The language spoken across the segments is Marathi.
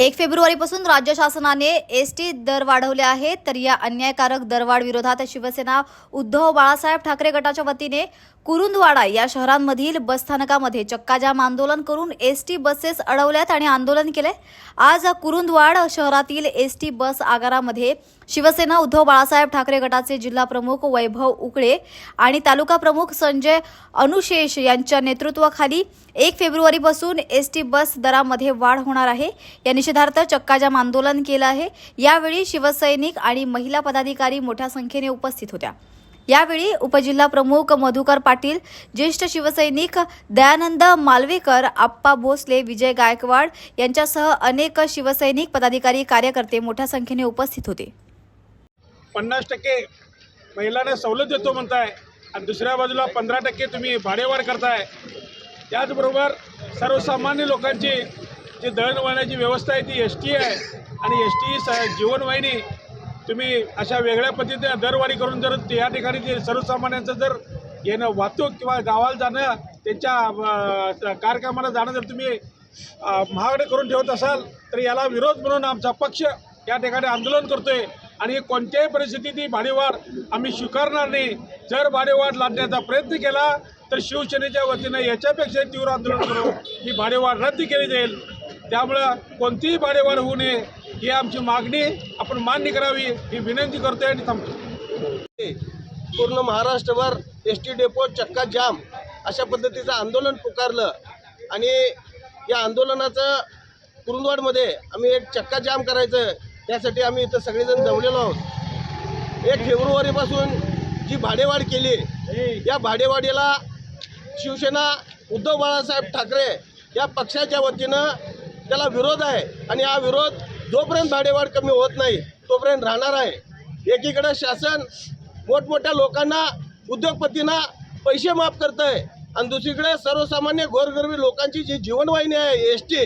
एक फेब्रुवारीपासून राज्य शासनाने एस टी दर वाढवले आहेत. तर या अन्यायकारक दरवाढ विरोधात शिवसेना उद्धव बाळासाहेब ठाकरे गटाच्या वतीने कुरुंदवाडा या शहरांमधील बसस्थानकामध्ये चक्काजाम आंदोलन करून एस टी बसेस अडवल्यात आणि आंदोलन केले आज कुरुंदवाड शहरातील एस टी बस आगारामध्ये शिवसेना उद्धव बाळासाहेब ठाकरे गटाचे जिल्हा प्रमुख वैभव उकळे आणि तालुका प्रमुख संजय अनुशेष यांच्या नेतृत्वाखाली एक फेब्रुवारीपासून एस टी बस दरामध्ये वाढ होणार आहे. या निषेधार्थ चक्काजाम आंदोलन केलं आहे. यावेळी शिवसैनिक आणि महिला पदाधिकारी मोठ्या संख्येने उपस्थित होत्या. यावेळी उपजिल्हा प्रमुख मधुकर पाटील ज्येष्ठ शिवसैनिक दयानंद मालवेकर आप्पा भोसले विजय गायकवाड यांच्यासह अनेक शिवसैनिक पदाधिकारी कार्यकर्ते मोठ्या संख्येने उपस्थित होते. पन्नास टक्के महिलांना सवलत देतो म्हणताय आणि दुसऱ्या बाजूला पंधरा टक्के तुम्ही भाडेवाढ करताय. त्याचबरोबर सर्वसामान्य लोकांची जी दळणवळणाची व्यवस्था आहे ती एस टी आहे. आणि एस टी स जीवनवाहिनी तुम्ही अशा वेगळ्या पद्धतीने दरवाढी करून जर या ठिकाणी ते सर्वसामान्यांचं जर येणं वाहतूक किंवा गावाला जाणं त्यांच्या कार्यक्रमाला जाणं जर तुम्ही महागडे करून ठेवत असाल तर याला विरोध म्हणून आमचा पक्ष या ठिकाणी आंदोलन करतोय. आणि कोणत्याही परिस्थितीत ही भाडेवाढ आम्ही स्वीकारणार नाही. जर भाडेवाढ लादण्याचा प्रयत्न केला तर शिवसेनेच्या वतीनं याच्यापेक्षा तीव्र आंदोलन करू ही भाडेवाढ रद्द केली जाईल. त्यामुळं कोणतीही भाडेवाढ होऊ नये ही आमची मागणी आपण मान्य करावी ही विनंती करतोय आणि थांबतो. पूर्ण महाराष्ट्रभर एस टी डेपो चक्का जाम अशा पद्धतीचं आंदोलन पुकारलं आणि या आंदोलनाचं कुरुंदवाडमध्ये आम्ही एक चक्का जाम करायचं त्यासाठी आम्ही इथं सगळेजण जमलेलो आहोत. एक फेब्रुवारीपासून जी भाडेवाढ केली या भाडेवाढीला शिवसेना उद्धव बाळासाहेब ठाकरे या पक्षाच्या वतीनं त्याला विरोध आहे आणि हा विरोध जोपर्यंत भाडेवाढ कमी होत नाही तोपर्यंत राहणार आहे. एकीकडे शासन मोठमोठ्या लोकांना उद्योगपतींना पैसे माफ करत आहे आणि दुसरीकडे सर्वसामान्य गोरगरबी लोकांची जी जीवनवाहिनी आहे एस टी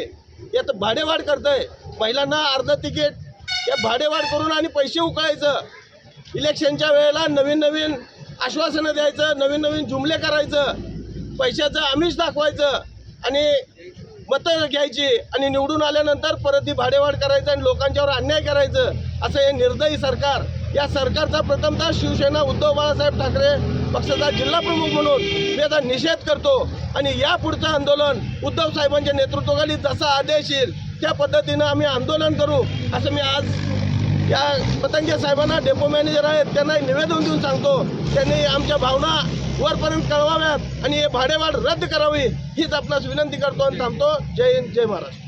यात भाडेवाढ करत आहे महिलांना अर्ध तिकीट या भाडेवाढ करून आणि पैसे उकळायचं. इलेक्शनच्या वेळेला नवीन नवीन आश्वासनं द्यायचं नवीन नवीन जुमले करायचं. पैशाचं आमिष दाखवायचं. आणि मतं घ्यायची आणि निवडून आल्यानंतर परत ती भाडेवाढ करायचं आणि लोकांच्यावर अन्याय करायचं असं हे निर्दयी सरकार. या सरकारचा प्रथमतः शिवसेना उद्धव बाळासाहेब ठाकरे पक्षाचा जिल्हा प्रमुख म्हणून मी आता निषेध करतो. आणि या पुढचं आंदोलन उद्धव साहेबांच्या नेतृत्वाखाली जसा आदेश येईल त्या पद्धतीनं आम्ही आंदोलन करू असं मी आज या पतंगे साहेबांना डेपो मॅनेजर आहेत त्यांना निवेदन देऊन सांगतो. त्यांनी आमच्या भावना वरपर्यंत कळवाव्यात आणि हे भाडेवाढ रद्द करावी हीच आपणास विनंती करतो आणि थांबतो. जय हिंद जय महाराष्ट्र.